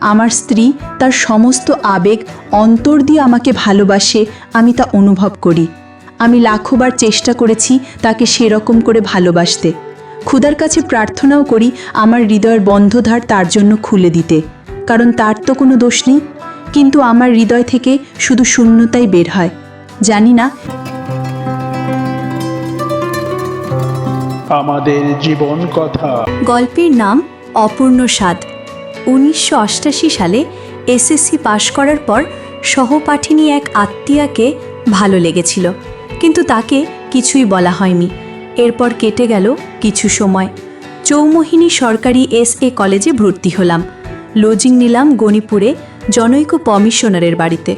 আমার স্ত্রী তার সমস্ত আবেগ অন্তর দিয়ে আমাকে ভালোবাসে আমি তা অনুভব করি। আমি লাখোবার চেষ্টা করেছি তাকে সেরকম করে ভালোবাসতে। ক্ষুধার কাছে প্রার্থনাও করি আমার হৃদয়ের বন্ধধার তার জন্য খুলে দিতে। কারণ তার তো কোনো দোষ নেই। কিন্তু আমার হৃদয় থেকে শুধু শূন্যতাই বের হয়। জানি না। আমাদের জীবন কথা। গল্পের নাম অপূর্ণ স্বাদ। উনিশশো সালে এসএসসি পাশ করার পর সহপাঠিনী এক আত্মীয়াকে ভালো লেগেছিল, কিন্তু তাকে কিছুই বলা হয়নি। এরপর কেটে গেল কিছু সময়। চৌমোহিনী সরকারি এস এ কলেজে ভর্তি হলাম। লজিং নিলাম গণিপুরে জনৈক কমিশনারের বাড়িতে।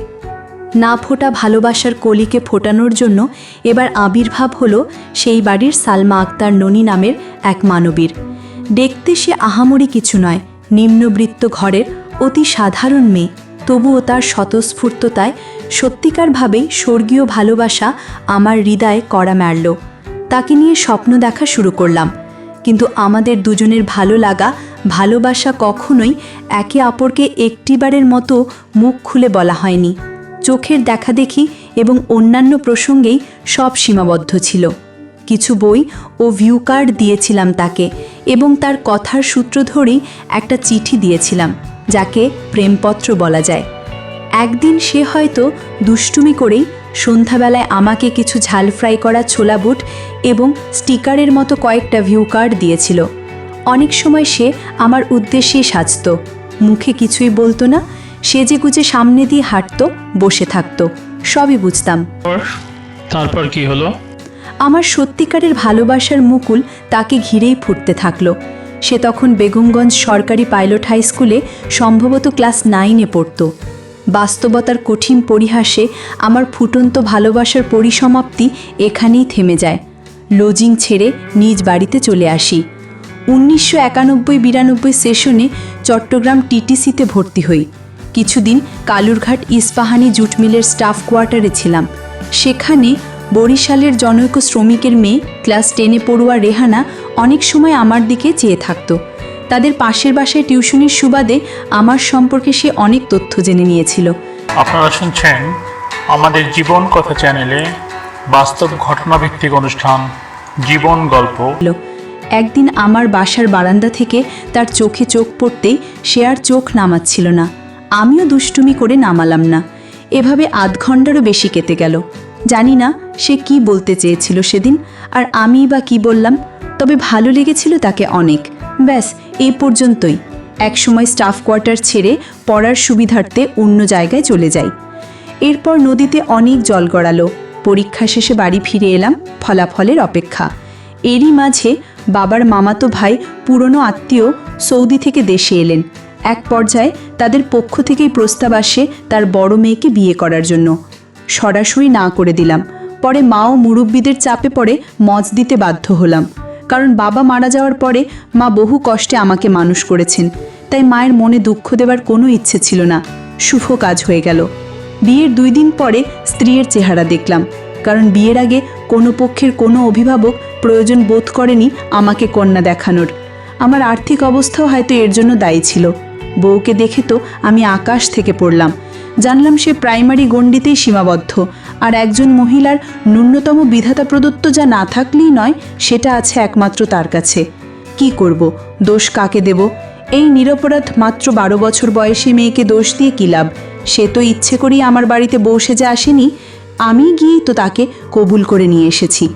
না ফোটা ভালোবাসার কলিকে ফোটানোর জন্য এবার আবির্ভাব হলো সেই বাড়ির সালমা আক্তার ননী নামের এক মানবীর। দেখতে সে আহামরি কিছু নয় নিম্নবৃত্ত ঘরের অতি সাধারণ মেয়ে। তবুও তার স্বতঃস্ফূর্ততায় সত্যিকারভাবেই স্বর্গীয় ভালোবাসা আমার হৃদয়ে কড়া মারল। তাকে নিয়ে স্বপ্ন দেখা শুরু করলাম। কিন্তু আমাদের দুজনের ভালো লাগা, ভালোবাসা কখনোই একে অপরকে একটিবারের মতো মুখ খুলে বলা হয়নি। চোখের দেখাদেখি এবং অন্যান্য প্রসঙ্গেই সব সীমাবদ্ধ ছিল। কিছু বই ও ভিউ কার্ড দিয়েছিলাম তাকে এবং তার কথার সূত্র ধরেই একটা চিঠি দিয়েছিলাম, যাকে প্রেমপত্র বলা যায়। একদিন সে হয়তো দুষ্টুমি করেই সন্ধ্যাবেলায় আমাকে কিছু ঝাল ফ্রাই করা ছোলা বুট এবং স্টিকারের মতো কয়েকটা ভিউ কার্ড দিয়েছিল। অনেক সময় সে আমার উদ্দেশ্যে সাজত, মুখে কিছুই বলতো না সেজে গুজে সামনে দিয়ে হাঁটতো, বসে থাকতো, সবই বুঝতাম। তারপর কি হলো? আমার সত্যিকারের ভালোবাসার মুকুল তাকে ঘিরেই ফুটতে থাকল। সে তখন বেগমগঞ্জ সরকারি পাইলট হাই স্কুলে সম্ভবত ক্লাস নাইনে পড়তো। বাস্তবতার কঠিন পরিহাসে আমার ফুটন্ত ভালোবাসার পরিসমাপ্তি এখানেই থেমে যায়। লজিং ছেড়ে নিজ বাড়িতে চলে আসি। উনিশশো একানব্বই বিরানব্বই সেশনে চট্টগ্রাম টিটিসিতে ভর্তি হই। কিছুদিন কালুরঘাট ইস্পাহানি জুট মিলের স্টাফ কোয়ার্টারে ছিলাম। সেখানে বরিশালের জনৈক শ্রমিকের মেয়ে ক্লাস টেনে পড়ুয়া রেহানা অনেক সময় আমার দিকে চেয়ে থাকতো। তাদের পাশের বাসায় টিউশনির সুবাদে আমার সম্পর্কে সে অনেক তথ্য জেনে নিয়েছিল। আপনারা শুনছেন আমাদের জীবন কথা চ্যানেলে বাস্তব ঘটনাভিত্তিক অনুষ্ঠান জীবন গল্প। একদিন আমার বাসার বারান্দা থেকে তার চোখে চোখ পড়তেই সে আর চোখ নামাচ্ছিল না। আমিও দুষ্টুমি করে নামালাম না। এভাবে আধ ঘন্টারও বেশি কেটে গেল। জানি না সে কি বলতে চেয়েছিল সেদিন? আর আমি বা কি বললাম? তবে ভালো লেগেছিল তাকে অনেক। ব্যাস এই পর্যন্তই। একসময় স্টাফ কোয়ার্টার ছেড়ে পড়ার সুবিধার্থে অন্য জায়গায় চলে যাই। এরপর নদীতে অনেক জল গড়ালো। পরীক্ষা শেষে বাড়ি ফিরে এলাম, ফলাফলের অপেক্ষা। এরই মাঝে বাবার মামাতো ভাই, পুরনো আত্মীয় সৌদি থেকে দেশে এলেন। এক পর্যায়ে তাদের পক্ষ থেকেই প্রস্তাব আসে তার বড় মেয়েকে বিয়ে করার জন্য। সরাসরি না করে দিলাম। পরে মা ও মুরব্বীদের চাপে পড়ে মজ দিতে বাধ্য হলাম। কারণ বাবা মারা যাওয়ার পরে মা বহু কষ্টে আমাকে মানুষ করেছেন। তাই মায়ের মনে দুঃখ দেবার কোনো ইচ্ছে ছিল না। শুভ কাজ হয়ে গেল। বিয়ের দুই দিন পরে স্ত্রীর চেহারা দেখলাম। কারণ বিয়ের আগে কোনো পক্ষের কোনো অভিভাবক প্রয়োজন বোধ করেনি আমাকে কন্যা দেখানোর। আমার আর্থিক অবস্থাও হয়তো এর জন্য দায়ী ছিল। বউকে দেখে তো আমি আকাশ থেকে পড়লাম। জানলাম সে প্রাইমারি গণ্ডিতেই সীমাবদ্ধ, আর একজন মহিলার ন্যূনতম বিধাতা প্রদত্ত যা না থাকলেই নয়, সেটা আছে একমাত্র তার কাছে। কি করব? দোষ কাকে দেব? এই নিরপরাধ মাত্র বারো বছর বয়সী মেয়েকে দোষ দিয়ে কী লাভ? সে তো ইচ্ছে করেই আমার বাড়িতে বসে যে আসেনি, আমি গিয়েই তো তাকে কবুল করে নিয়ে এসেছি।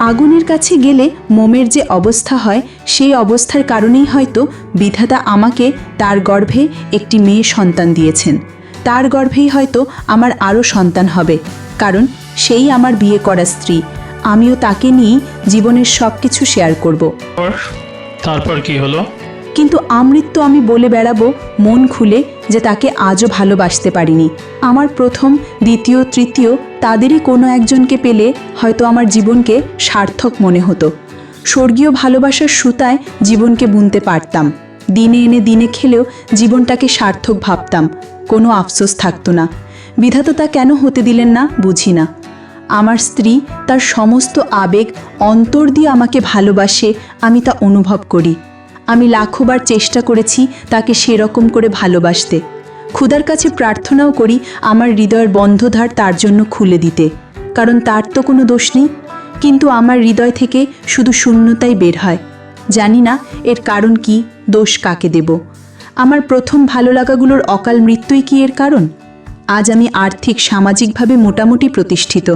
আগুনের কাছে গেলে মোমের যে অবস্থা হয় সেই অবস্থার কারণেই হয়তো বিধাতা আমাকে তার গর্ভে একটি মেয়ে সন্তান দিয়েছেন। তার গর্ভেই হয়তো আমার আরও সন্তান হবে কারণ সেই আমার বিয়ে করা স্ত্রী। আমিও তাকে নিয়েই জীবনের সব কিছু শেয়ার করব। তারপর কি হলো? কিন্তু আমৃত্যু আমি বলে বেড়াবো মন খুলে যে তাকে আজও ভালোবাসতে পারিনি। আমার প্রথম, দ্বিতীয়, তৃতীয় তাদেরই কোনো একজনকে পেলে হয়তো আমার জীবনকে সার্থক মনে হতো। স্বর্গীয় ভালোবাসার সুতায় জীবনকে বুনতে পারতাম। দিনে এনে দিনে খেলেও জীবনটাকে সার্থক ভাবতাম। কোনো আফসোস থাকতো না। বিধাতা তা কেন হতে দিলেন না, বুঝি না। আমার স্ত্রী তার সমস্ত আবেগ, অন্তর দিয়ে আমাকে ভালোবাসে, আমি তা অনুভব করি। আমি লাখোবার চেষ্টা করেছি তাকে সেরকম করে ভালোবাসতে। ক্ষুধার কাছে প্রার্থনাও করি আমার হৃদয়ের বন্ধধার তার জন্য খুলে দিতে। কারণ তার তো কোনো দোষ নেই। কিন্তু আমার হৃদয় থেকে শুধু শূন্যতাই বের হয়। জানি না এর কারণ কি, দোষ কাকে দেব? আমার প্রথম ভালো লাগাগুলোর অকাল মৃত্যুই কি এর কারণ? আজ আমি আর্থিক, সামাজিকভাবে মোটামুটি প্রতিষ্ঠিত।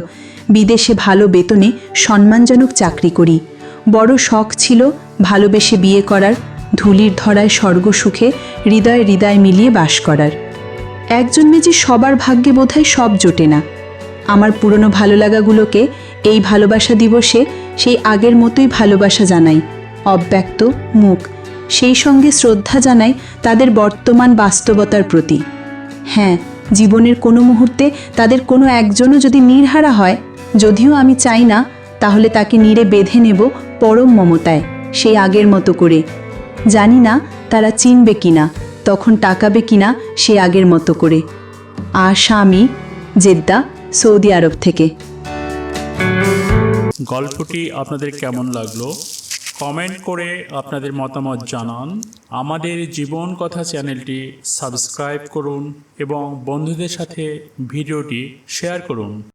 বিদেশে ভালো বেতনে সম্মানজনক চাকরি করি। বড় শখ ছিল ভালোবেসে বিয়ে করার, ধুলির ধরায় স্বর্গ সুখে হৃদয় হৃদয় মিলিয়ে বাস করার। একজন জন্মে যে সবার ভাগ্যে বোধহয় সব জোটে না। আমার পুরনো ভালো লাগাগুলোকে এই ভালোবাসা দিবসে সেই আগের মতোই ভালোবাসা জানাই। অব্যক্ত মুখ, সেই সঙ্গে শ্রদ্ধা জানাই তাদের বর্তমান বাস্তবতার প্রতি। হ্যাঁ জীবনের কোনো মুহূর্তে তাদের কোনো একজনও যদি নির্হারা হয়, যদিও আমি চাই না তাহলে তাকে নিরে বেঁধে নেব পরম মমতায়, সেই আগের মতো করে। জানি না তারা চিনবে কিনা, তখন টাকাবে কিনা সে আগের মতো করে। আর স্বামী, জেদ্দা, সৌদি আরব থেকে। গল্পটি আপনাদের কেমন লাগল? কমেন্ট করে আপনাদের মতামত জানান। আমাদের জীবন কথা চ্যানেলটি সাবস্ক্রাইব করুন এবং বন্ধুদের সাথে ভিডিওটি শেয়ার করুন।